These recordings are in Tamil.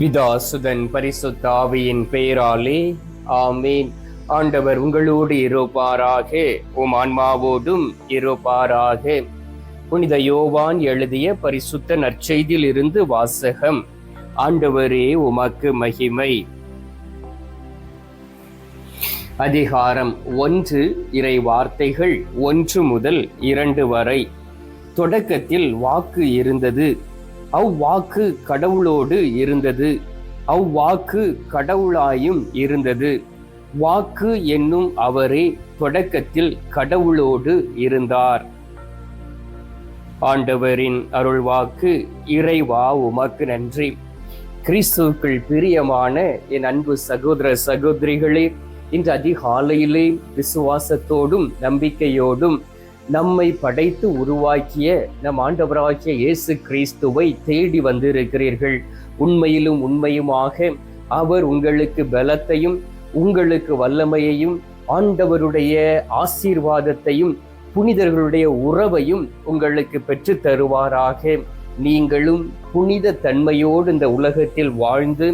பிதாசுதன் பரிசுத்த ஆவியின் பெயராலே ஆமீன். ஆண்டவர் உங்களோடு இருப்பாராக. உம் ஆன்மாவோடும் இருப்பாராக. புனித யோவான் எழுதிய பரிசுத்த நற்செய்தியில் இருந்து வாசகம். ஆண்டவரே உமக்கு மகிமை. அதிகாரம் ஒன்று இறை வார்த்தைகள் ஒன்று முதல் இரண்டு வரை. தொடக்கத்தில் வாக்கு இருந்தது. அவ்வாக்கு கடவுளோடு இருந்தது. அவ்வாக்கு கடவுளாயும் இருந்தது. வாக்கு என்னும் அவரே தொடக்கத்தில் கடவுளோடு இருந்தார். ஆண்டவரின் அருள்வாக்கு இறைவா உமக்கு நன்றி. கிறிஸ்துவுக்குள் பிரியமான என் அன்பு சகோதர சகோதரிகளே இன்று அதிகாலையிலே விசுவாசத்தோடும் நம்பிக்கையோடும் நம்மை படைத்து உருவாக்கிய நம் ஆண்டவராகிய இயேசு கிறிஸ்துவை தேடி வந்திருக்கிறீர்கள். உண்மையிலும் உண்மையுமாக அவர் உங்களுக்கு பலத்தையும் உங்களுக்கு வல்லமையையும் ஆண்டவருடைய ஆசீர்வாதத்தையும் புனிதர்களுடைய உறவையும் உங்களுக்கு பெற்று தருவாராக. நீங்களும் புனித தன்மையோடு இந்த உலகத்தில் வாழ்ந்து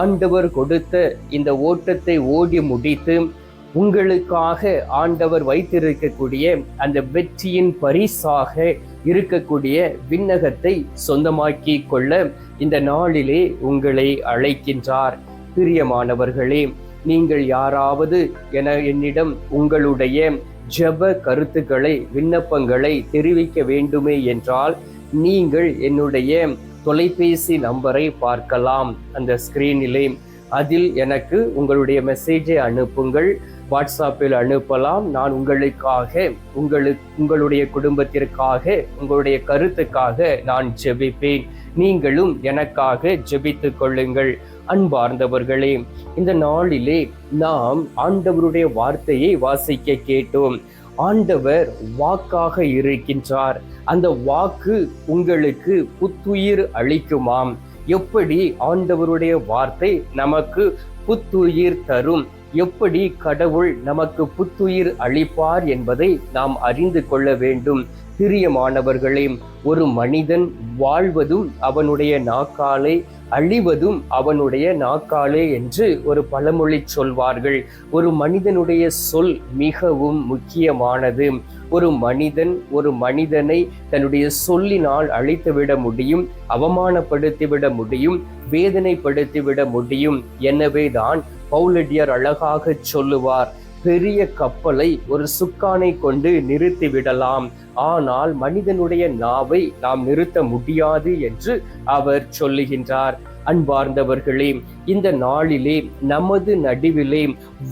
ஆண்டவர் கொடுத்த இந்த ஓட்டத்தை ஓடி முடித்து உங்களுக்காக ஆண்டவர் வைத்திருக்கக்கூடிய அந்த வெற்றியின் பரிசாக இருக்கக்கூடிய விண்ணகத்தை சொந்தமாக்கி கொள்ள இந்த நாளிலே உங்களை அழைக்கின்றார். பிரியமானவர்களே நீங்கள் யாராவது என என்னிடம் உங்களுடைய ஜெப கருத்துக்களை விண்ணப்பங்களை தெரிவிக்க வேண்டுமே என்றால் நீங்கள் என்னுடைய தொலைபேசி நம்பரை பார்க்கலாம். அந்த ஸ்கிரீனிலே அதில் எனக்கு உங்களுடைய மெசேஜை அனுப்புங்கள். வாட்ஸ்அப்பில் அனுப்பலாம். நான் உங்களுக்காக உங்களுக்கு உங்களுடைய குடும்பத்திற்காக உங்களுடைய கருத்துக்காக நான் ஜெபிப்பேன். நீங்களும் எனக்காக ஜெபித்து கொள்ளுங்கள் அன்பார்ந்தவர்களே. இந்த நாளிலே நாம் ஆண்டவருடைய வார்த்தையை வாசிக்க கேட்டோம். ஆண்டவர் வாக்காக இருக்கின்றார். அந்த வாக்கு உங்களுக்கு புத்துயிர் அளிக்குமாம். எப்படி ஆண்டவருடைய வார்த்தை நமக்கு புத்துயிர் தரும்? எப்படி கடவுள் நமக்கு புத்துயிர் அளிப்பார் என்பதை நாம் அறிந்து கொள்ள வேண்டும். பிரியமானவர்களே ஒரு மனிதன் வாழ்வதும் அவனுடைய நாக்காலே அழிவதும் அவனுடைய நாக்காலே என்று ஒரு பழமொழி சொல்வார்கள். ஒரு மனிதனுடைய சொல் மிகவும் முக்கியமானது. ஒரு மனிதன் ஒரு மனிதனை தன்னுடைய சொல்லினால் அழித்துவிட முடியும் அவமானப்படுத்திவிட முடியும் வேதனைப்படுத்திவிட முடியும். எனவே தான் பவுலடியார் அழகாக சொல்லுவார் பெரிய கப்பலை ஒரு சுக்கானை கொண்டு நிறுத்தி விடலாம். ஆனால் மனிதனுடைய நாவை நாம் நிறுத்த முடியாது என்று அவர் சொல்லுகின்றார். அன்பார்ந்தவர்களே இந்த நாளிலே நமது நடுவிலே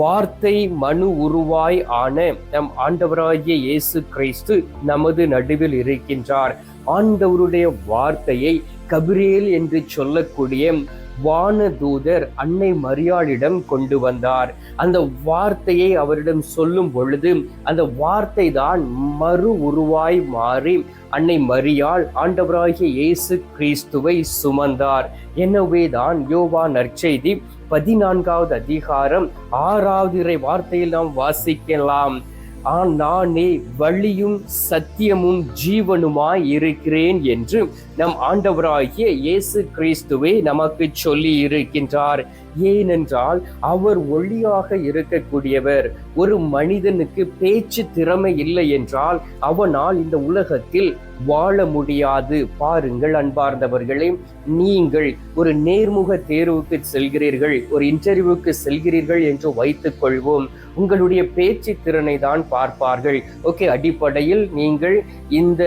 வார்த்தை மனு உருவாய் ஆன நம் ஆண்டவராகிய இயேசு கிறிஸ்து நமது நடுவில் இருக்கின்றார். ஆண்டவருடைய வார்த்தையை கபிரேல் என்று சொல்லக்கூடிய வானதூதர் அன்னை மரியாளிடம் கொண்டு வந்தார். அந்த வார்த்தையை அவரிடம் சொல்லும் பொழுது அந்த வார்த்தை தான் மறு உருவாய் மாறி அன்னை மரியாள் ஆண்டவராகிய இயேசு கிறிஸ்துவை சுமந்தார். எனவே தான் யோவா நற்செய்தி பதினான்காவது அதிகாரம் ஆறாவது இறை வார்த்தையில் நாம் வாசிக்கலாம். ஆ நானே வழியும் சத்தியமும் ஜீவனுமாய் இருக்கிறேன் என்று நம் ஆண்டவராகிய இயேசு கிறிஸ்துவே நமக்கு சொல்லி இருக்கின்றார் ஏனென்றால் அவர் ஒளியாக இருக்கக்கூடியவர். ஒரு மனிதனுக்கு பேச்சு திறமை இல்லை என்றால் அவனால் இந்த உலகத்தில் வாழ முடியாது. பாருங்கள் அன்பார்ந்தவர்களே நீங்கள் ஒரு நேர்முக தேர்வுக்கு செல்கிறீர்கள் ஒரு இன்டர்வியூக்கு செல்கிறீர்கள் என்று வைத்துக் கொள்வோம் உங்களுடைய பேச்சு திறனை தான் பார்ப்பார்கள். ஓகே அடிப்படையில் நீங்கள் இந்த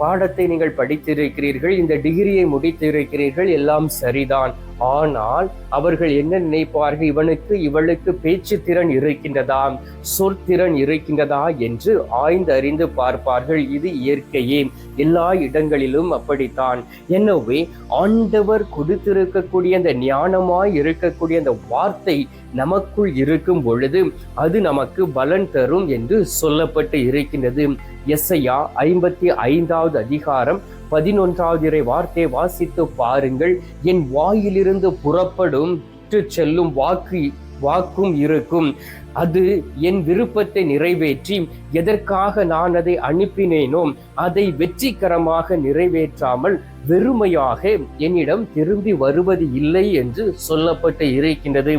பாடத்தை நீங்கள் படித்திருக்கிறீர்கள் இந்த டிகிரியை முடித்திருக்கிறீர்கள் எல்லாம் சரிதான். ஆனால் அவர்கள் என்ன நினைப்பார்கள்? இவனுக்கு இவளுக்கு பேச்சு திறன் இருக்கின்றதா சொற்திறன் இருக்கின்றதா என்று ஆய்ந்து அறிந்து பார்ப்பார்கள். இது இயற்கையே. எல்லா இடங்களிலும் அப்படித்தான். எனவே ஆண்டவர் கொடுத்திருக்கக்கூடிய அந்த ஞானமாய் இருக்கக்கூடிய அந்த வார்த்தை நமக்குள் இருக்கும் பொழுது அது நமக்கு பலன் தரும் என்று சொல்லப்பட்டு இருக்கின்றது. எஸ்ஐயா ஐம்பத்தி ஐந்தாவது அதிகாரம் பதினொன்றாவது இறை வார்த்தை வாசித்து பாருங்கள். என் வாயிலிருந்து புறப்படும் செல்லும் வாக்கு வாக்கும் இருக்கும். அது என் விருப்பத்தை நிறைவேற்றி எதற்காக நான் அதை அனுப்பினேனோ அதை வெற்றிகரமாக நிறைவேற்றாமல் வெறுமையாக என்னிடம் திரும்பி வருவது இல்லை என்று சொல்லப்பட்டு இருக்கின்றது.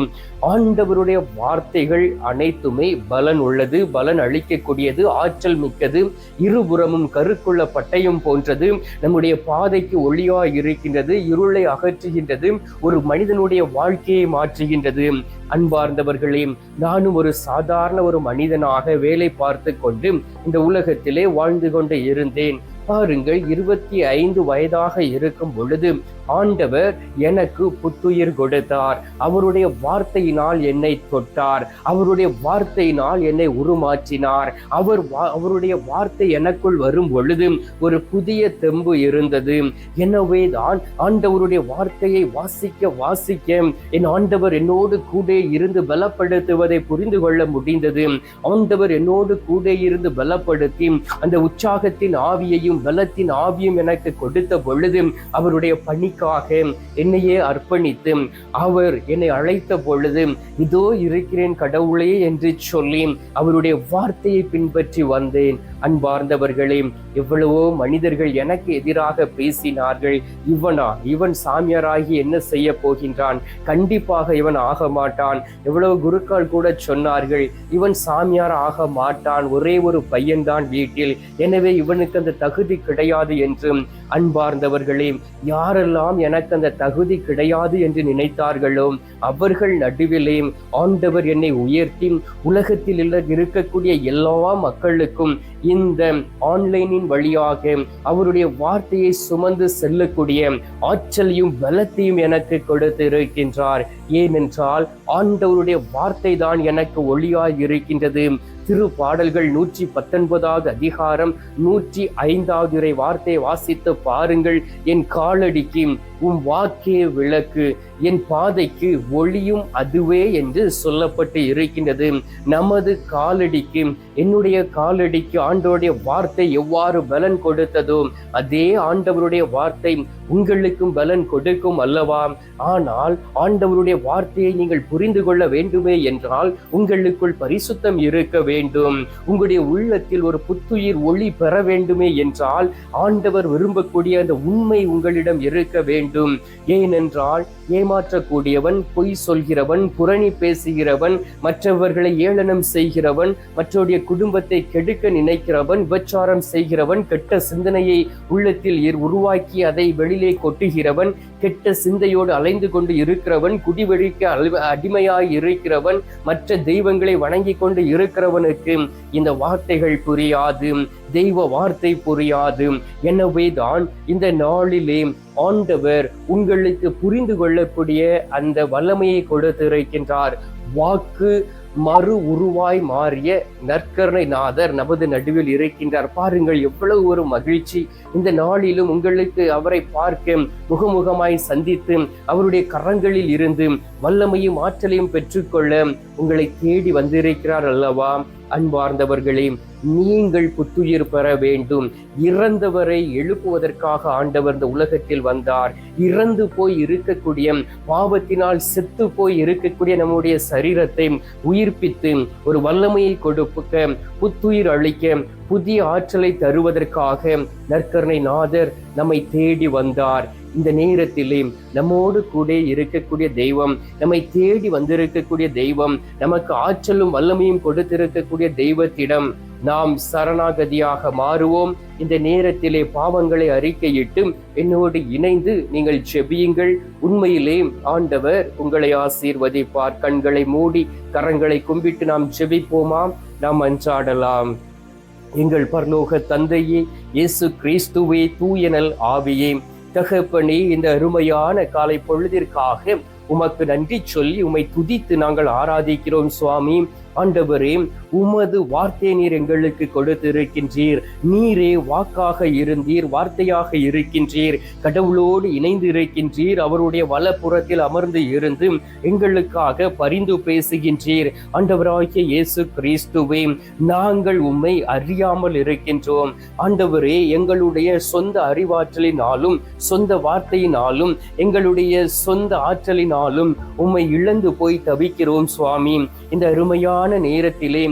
ஆண்டவருடைய வார்த்தைகள் அனைத்துமே பலன் உள்ளது பலன் அளிக்கக்கூடியது ஆற்றல் மிக்கது இருபுறமும் கருக்குள்ள பட்டயம் போன்றது. நம்முடைய பாதைக்கு ஒளியா இருக்கின்றது இருளை அகற்றுகின்றது ஒரு மனிதனுடைய வாழ்க்கையை மாற்றுகின்றது. அன்பார்ந்தவர்களே நானும் ஒரு சாதாரண ஒரு மனிதனாக வேலை பார்த்து கொண்டு இந்த உலகத்திலே வாழ்ந்து கொண்டு இருந்தேன் பாருங்கள் இருபத்தி ஐந்து வயதாக இருக்கும் பொழுது ஆண்டவர் எனக்கு புத்துயிர் கொடுத்தார். அவருடைய வார்த்தையினால் என்னை தொட்டார். அவருடைய வார்த்தையினால் என்னை உருமாற்றினார். அவர் அவருடைய வார்த்தை எனக்குள் வரும் பொழுது ஒரு புதிய தெம்பு இருந்தது. எனவே தான் ஆண்டவருடைய வார்த்தையை வாசிக்க வாசிக்க என் ஆண்டவர் என்னோடு கூட இருந்து பலப்படுத்துவதை புரிந்து கொள்ள முடிந்தது. ஆண்டவர் என்னோடு கூட இருந்து பலப்படுத்தி அந்த உற்சாகத்தின் ஆவியையும் பலத்தின் ஆவியும் எனக்கு கொடுத்த பொழுது அவருடைய எனக்காக என்னையே அர்ப்பணித்து அவர் என்னை அழைத்த பொழுது இதோ இருக்கிறேன் கடவுளே என்று சொல்லி அவருடைய வார்த்தையை பின்பற்றி வந்தேன். அன்பார்ந்தவர்களே எவ்வளவோ மனிதர்கள் எனக்கு எதிராக பேசினார்கள். இவனா இவன் சாமியாராகி என்ன செய்ய போகின்றான்? கண்டிப்பாக இவன் ஆக மாட்டான். எவ்வளவு குருக்கள் கூட சொன்னார்கள் இவன் சாமியார் ஆக மாட்டான். ஒரே ஒரு பையன்தான் வீட்டில். எனவே இவனுக்கு அந்த தகுதி கிடையாது என்றும். அன்பார்ந்தவர்களே யாரெல்லாம் எனக்கு அந்த தகுதி கிடையாது என்று நினைத்தார்களோ? அவர்கள் நடுவிலே ஆண்டவர் என்னை உயர்த்தி உலகத்தில் இருக்கக்கூடிய எல்லா மக்களுக்கும் இந்த ஆன்லைனின் வழியாக அவருடைய வார்த்தையை சுமந்து செல்லக்கூடிய ஆற்றலையும் பலத்தையும் எனக்கு கொடுத்து இருக்கின்றார் ஏனென்றால் ஆண்டவருடைய வார்த்தை தான் எனக்கு ஒளியாய் இருக்கின்றது. திரு பாடல்கள் நூற்றி பத்தொன்பதாவது அதிகாரம் நூற்றி ஐந்தாவது வார்த்தை வார்த்தையை வாசித்து பாருங்கள். என் காலடிக்கு உம் வாக்கே விளக்கு என் பாதைக்கு ஒளியும் அதுவே என்று சொல்லப்பட்டு இருக்கின்றது. நமது காலடிக்கு என்னுடைய காலடிக்கு ஆண்டவருடைய வார்த்தை எவ்வாறு பலன் கொடுத்ததோ அதே ஆண்டவருடைய வார்த்தை உங்களுக்கும் பலன் கொடுக்கும் அல்லவா? ஆனால் ஆண்டவருடைய வார்த்தையை நீங்கள் புரிந்து கொள்ள வேண்டுமே என்றால் உங்களுக்குள் பரிசுத்தம் இருக்கவே வேண்டும். உங்களுடைய உள்ளத்தில் ஒரு புத்துயிர் ஒளி பெற வேண்டுமே என்றால் ஆண்டவர் விரும்பக்கூடிய அந்த உண்மை உங்களிடம் இருக்க வேண்டும். ஏனென்றால் ஏமாற்றக்கூடியவன் பொய் சொல்கிறவன் புரணி பேசுகிறவன் மற்றவர்களை ஏளனம் செய்கிறவன் மற்றவருடைய குடும்பத்தை கெடுக்க நினைக்கிறவன் விபச்சாரம் செய்கிறவன் கெட்ட சிந்தனையை உள்ளத்தில் உருவாக்கி அதை வெளியிலே கொட்டுகிறவன் கெட்ட சிந்தையோடு அலைந்து கொண்டு இருக்கிறவன் குடிவெடிக்க அடிமையாய் இருக்கிறவன் மற்ற தெய்வங்களை வணங்கி கொண்டு இருக்கிறவனுக்கு இந்த வார்த்தைகள் புரியாது. தெய்வ வார்த்தை புரியாது. எனவே தான் இந்த நாளிலே ஆண்டவர் உங்களுக்கு புரிந்து கொள்ளக்கூடிய அந்த வல்லமையை கொடுத்திருக்கின்றார். வாக்கு மறு உருவாய் மாறிய நற்கருணை நாதர் நமது நடுவில் இருக்கின்றார். பாருங்கள் எவ்வளவு ஒரு மகிழ்ச்சி. இந்த நாளிலும் உங்களுக்கு அவரை பார்க்க முகமுகமாய் சந்தித்து அவருடைய கரங்களில் இருந்து வல்லமையும் ஆற்றலையும் பெற்றுக்கொள்ள உங்களை தேடி வந்திருக்கிறார் அல்லவா? அன்பார்ந்தவர்களே நீங்கள் புத்துயிர் பெற வேண்டும். இறந்தவரை எழுப்புவதற்காக ஆண்டவர் இந்த உலகத்தில் வந்தார். இறந்து போய் இருக்கக்கூடிய பாவத்தினால் செத்து போய் இருக்கக்கூடிய நம்முடைய சரீரத்தை உயிர்ப்பித்து ஒரு வல்லமையை கொடுக்க புத்துயிர் அளிக்க புதிய ஆற்றலை தருவதற்காக நற்கருணை நாதர் நம்மை தேடி வந்தார். இந்த நேரத்திலே நம்மோடு கூட இருக்கக்கூடிய தெய்வம் நம்மை தேடி வந்திருக்கக்கூடிய தெய்வம் நமக்கு ஆற்றலும் வல்லமையும் கொடுத்திருக்கக்கூடிய தெய்வத்திடம் நாம் சரணாகதியாக மாறுவோம். இந்த நேரத்திலே பாவங்களை அறிக்கையிட்டு என்னோடு இணைந்து நீங்கள் செபியுங்கள். உண்மையிலே ஆண்டவர் உங்களை ஆசீர்வதிப்பார். கண்களை மூடி கரங்களை கும்பிட்டு நாம் செபிப்போமாம் நாம் அன்றாடலாம். எங்கள் பரலோக தந்தையே இயேசு கிறிஸ்துவே தூயனல் ஆவியே தகப்பனே இந்த அருமையான காலை பொழுதிற்காக உமக்கு நன்றி சொல்லி உமை துதித்து நாங்கள் ஆராதிக்கிறோம் சுவாமி. ஆண்டவரே உமது வார்த்தை நீர் எங்களுக்கு கொடுத்திருக்கின்றீர். நீரே வாக்காக இருந்தீர் வார்த்தையாக இருக்கின்றீர். கடவுளோடு இணைந்து இருக்கின்றீர் அவருடைய வலப்புறத்தில் அமர்ந்து இருந்து எங்களுக்காக பரிந்து பேசுகின்றீர். ஆண்டவராகிய இயேசு கிறிஸ்துவே நாங்கள் உம்மை அறியாமல் இருக்கின்றோம். ஆண்டவரே எங்களுடைய சொந்த அறிவாற்றலினாலும் சொந்த வார்த்தையினாலும் எங்களுடைய சொந்த ஆற்றலினாலும் உம்மை இழந்து போய் தவிக்கிறோம் சுவாமி. இந்த அருமையான நேரத்திலே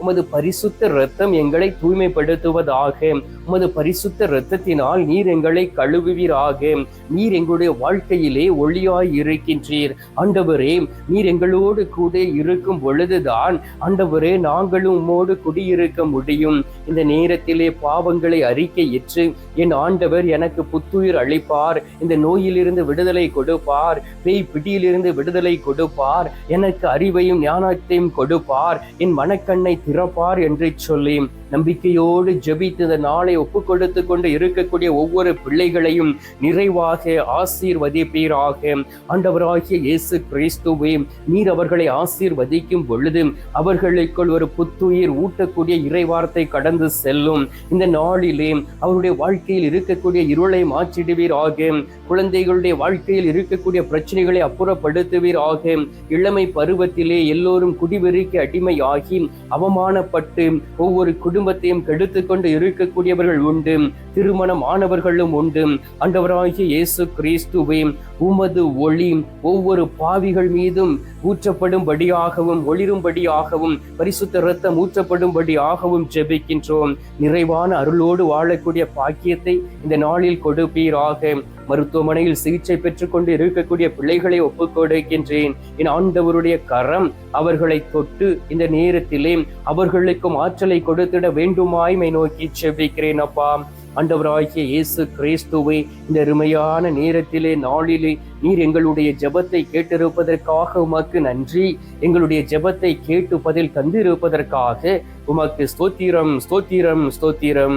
உமது பரிசுத்த இரத்தம் எங்களை தூய்மைப்படுத்துவதாக. உமது பரிசுத்த இரத்தத்தினால் நீர் எங்களை கழுவுவீராக. நீர் எங்களுடைய வாழ்க்கையிலே ஒளியாய் இருக்கின்றீர். ஆண்டவரே நீர் எங்களோடு கூட இருக்கும் பொழுதுதான் ஆண்டவரே நாங்களும் உம்மோடு குடியிருக்க முடியும். இந்த நேரத்திலே பாவங்களை அறிக்கையிற்று என் ஆண்டவர் எனக்கு புத்துயிர் அளிப்பார். இந்த நோயிலிருந்து விடுதலை கொடுப்பார். பேய் பிடியிலிருந்து விடுதலை கொடுப்பார். எனக்கு அறிவையும் ஞானத்தையும் கொடுப்பார். என் மனக்கண்ணை பிறப்பார் என்று சொல்லி நம்பிக்கையோடு ஜெபித்து இந்த நாளை ஒப்பு கொடுத்து கொண்டு இருக்கக்கூடிய ஒவ்வொரு பிள்ளைகளையும் நிறைவாக ஆசீர்வதிப்பீராக. ஆண்டவராகிய இயேசு கிறிஸ்துவே நீர் அவர்களை ஆசீர்வதிக்கும் பொழுது அவர்களுக்குள் ஒரு புத்துயிர் ஊட்டக்கூடிய இறைவார்த்தை கடந்து செல்லும். இந்த நாளிலே அவருடைய வாழ்க்கையில் இருக்கக்கூடிய இருளை மாற்றிடுவீராக. குழந்தைகளுடைய வாழ்க்கையில் இருக்கக்கூடிய பிரச்சனைகளை அப்புறப்படுத்துவீராக. இளமை பருவத்திலே எல்லோரும் குடிவெறிக்கு அடிமையாகி அவமான அவமானப்பட்டு ஒவ்வொரு குடும்பத்தையும் கெடுத்து கொண்டு இருக்கக்கூடியவர்கள் உண்டு. திருமணம் ஆனவர்களும் உண்டு. அண்டவராகிய இயேசு கிறிஸ்துவை உமது ஒளி ஒவ்வொரு பாவிகள் மீதும் ஊற்றப்படும்படியாகவும் ஒளிரும்படியாகவும் பரிசுத்த ரத்தம் ஊற்றப்படும்படியாகவும் ஜெபிக்கின்றோம். நிறைவான அருளோடு வாழக்கூடிய பாக்கியத்தை இந்த நாளில் கொடுப்பீராக. மருத்துவமனையில் சிகிச்சை பெற்றுக்கொண்டு இருக்கக்கூடிய பிள்ளைகளை ஒப்புக்கொடுக்கின்றேன். என் ஆண்டவருடைய கரம் அவர்களை தொட்டு இந்த நேரத்திலே அவர்களுக்கும் ஆற்றலை கொடுத்திட வேண்டுமாய்மை நோக்கி செபிக்கிறேன் அப்பா. ஆண்டவராகிய இயேசு கிறிஸ்துவை இந்த அருமையான நேரத்திலே நாளிலே நீர் எங்களுடைய ஜெபத்தை கேட்டிருப்பதற்காக உமக்கு நன்றி. எங்களுடைய ஜெபத்தை கேட்டு பதில் தந்திருப்பதற்காக உமக்கு ஸ்தோத்திரம் ஸ்தோத்திரம் ஸ்தோத்திரம்.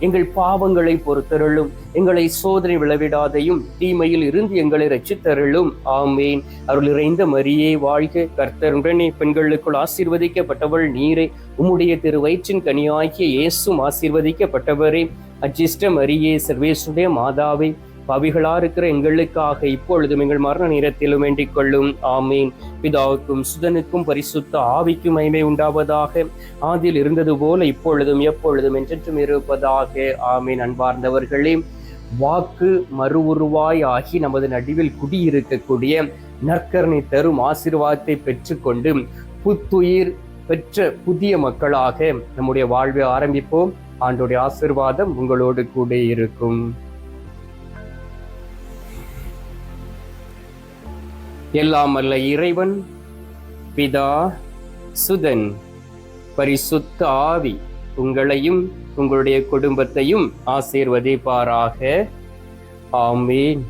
எங்கள் பாவங்களை பொறுத்தருளும். எங்களை சோதனை விளைவிடாதையும் தீமையில் இருந்து எங்களை ரச்சித்தருளும் ஆமேன். அருள் இறைந்த மரியே வாழ்க கர்த்தருடனே பெண்களுக்குள் ஆசீர்வதிக்கப்பட்டவள் நீரே. உம்முடைய திரு வயிற்றின் கனியாகிய இயேசும் ஆசீர்வதிக்கப்பட்டவரே. அஜிஷ்ட மரியே சர்வேசுடைய மாதாவே. பவிகளா இருக்கிற எங்களுக்காக இப்பொழுதும் எங்கள் மரண நேரத்திலும் வேண்டிக் கொள்ளும். ஆமீன். பிதாவுக்கும் சுதனுக்கும் பரிசுத்த ஆவிக்கும் மைமை உண்டாவதாக. ஆதியில் இருந்தது போல இப்பொழுதும் எப்பொழுதும் என்றென்றும் இருப்பதாக. ஆமீன். அன்பார்ந்தவர்களே வாக்கு மறு உருவாய் ஆகி நமது நடுவில் குடியிருக்கக்கூடிய நற்கரணை தரும் ஆசீர்வாதத்தை பெற்றுக்கொண்டு புத்துயிர் பெற்ற புதிய மக்களாக நம்முடைய வாழ்வை ஆரம்பிப்போம். ஆண்டோடைய ஆசிர்வாதம் உங்களோடு கூட இருக்கும். எல்லாம் அல்ல இறைவன் பிதா சுதன். பரிசுத்த ஆவி உங்களையும் உங்களுடைய குடும்பத்தையும் ஆசீர்வதிப்பாராக. ஆமீன்.